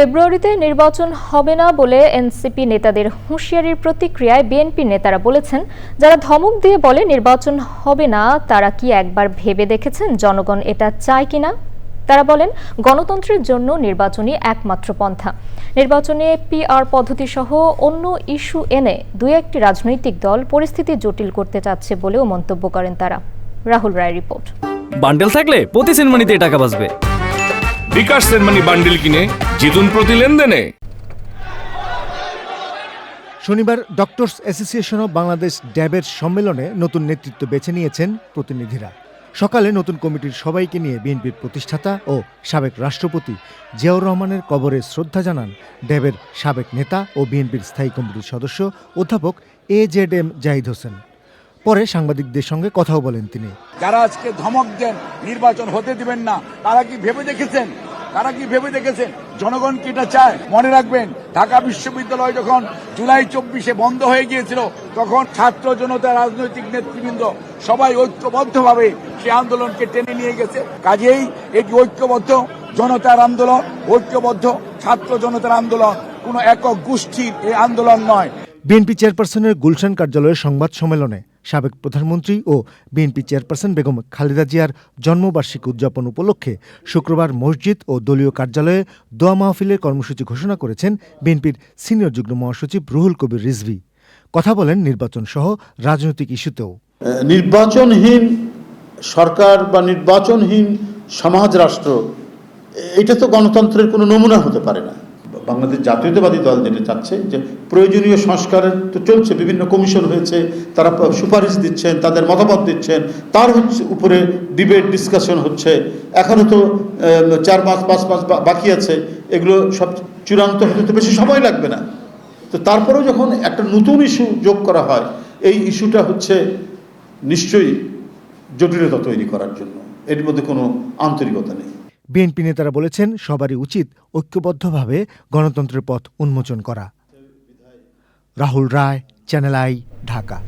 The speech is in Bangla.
ফেব্রুয়ারিতে নির্বাচন হবে না বলে এনসিপি নেতাদের হুঁশিয়ারির প্রতিক্রিয়ায় বিএনপি নেতারা বলেছেন, যারা ধমক দিয়ে বলে নির্বাচন হবে না, তারা কি একবার ভেবে দেখেছেন জনগণ এটা চায় কিনা? তারা বলেন, গণতন্ত্রের জন্য নির্বাচনই একমাত্র পন্থা। নির্বাচনে পিআর পদ্ধতি সহ অন্য ইস্যু এনে দুই একটি রাজনৈতিক দল পরিস্থিতি জটিল করতে চাচ্ছে বলেও মন্তব্য করেন তারা। রাহুল রায় রিপোর্ট। বান্ডেল থাকলে প্রতি সেনমানিতে টাকা বাঁচবে। বিকাশ সেনমানি বান্ডিল কিনে জিতুন প্রতি লেনদেনে। শনিবার ডক্টরস অ্যাসোসিয়েশন অব বাংলাদেশ ড্যাবের সম্মেলনে নতুন নেতৃত্ব বেছে নিয়েছেন প্রতিনিধিরা। সকালে নতুন কমিটির সবাইকে নিয়ে বিএনপির প্রতিষ্ঠাতা ও সাবেক রাষ্ট্রপতি জিয়াউর রহমানের কবরে শ্রদ্ধা জানান ড্যাবের সাবেক নেতা ও বিএনপির স্থায়ী কমিটির সদস্য অধ্যাপক A Z M Zahid Hossain. পরে সাংবাদিকদের সঙ্গে কথাও বলেন তিনি। যারা আজকে ধমক দেন, নির্বাচন হতে দিবেন না, তারা কি ভেবে দেখেছেন? তারা কি ভেবে দেখেছেন? জনগণ কি এটা চায়? মনে রাখবেন, ঢাকা বিশ্ববিদ্যালয় যখন জুলাই চব্বিশে বন্ধ হয়ে গিয়েছিল, তখন ছাত্র জনতা রাজনৈতিক নেতৃবৃন্দ সবাই ঐক্যবদ্ধভাবে সেই আন্দোলনকে টেনে নিয়ে গেছে। কাজেই এটি ঐক্যবদ্ধ জনতার আন্দোলন, ঐক্যবদ্ধ ছাত্র জনতার আন্দোলন, কোনো একক গোষ্ঠীর এই আন্দোলন নয়। বিএনপি চেয়ারপারসনের গুলশান কার্যালয়ের সংবাদ সম্মেলনে সাবেক প্রধানমন্ত্রী ও বিএনপি চেয়ারপারসন বেগম খালেদা জিয়ার জন্মবার্ষিকী উদযাপন উপলক্ষে শুক্রবার মসজিদ ও দলীয় কার্যালয়ে দোয়া মাহফিলের কর্মসূচি ঘোষণা করেছেন বিএনপির সিনিয়র যুগ্ম মহাসচিব রুহুল কবির রিজভি। কথা বলেন নির্বাচন সহ রাজনৈতিক ইস্যুতেও। নির্বাচনহীন সরকার বা নির্বাচনহীন সমাজ রাষ্ট্র এটা তো গণতন্ত্রের কোনো নমুনা হতে পারে না। বাংলাদেশ জাতীয়তাবাদী দল যেটা চাচ্ছে যে প্রয়োজনীয় সংস্কারের তো চলছে, বিভিন্ন কমিশন হয়েছে, তারা সুপারিশ দিচ্ছেন, তাদের মতামত দিচ্ছেন, তার হচ্ছে উপরে ডিবেট, ডিসকাশন হচ্ছে। এখনও তো চার মাস, পাঁচ মাস বাকি আছে, এগুলো সব চূড়ান্ত হতে তো বেশি সময় লাগবে না। তো তারপরেও যখন একটা নতুন ইস্যু যোগ করা হয়, এই ইস্যুটা হচ্ছে নিশ্চয়ই জটিলতা তৈরি করার জন্য। এর মধ্যে কোনো আন্তরিকতা নেই। বিএনপি নেতারা বলেছেন, সবারই উচিত ঐক্যবদ্ধভাবে গণতন্ত্রের পথ উন্মোচন করা। Rahul Roy, channel I, Dhaka.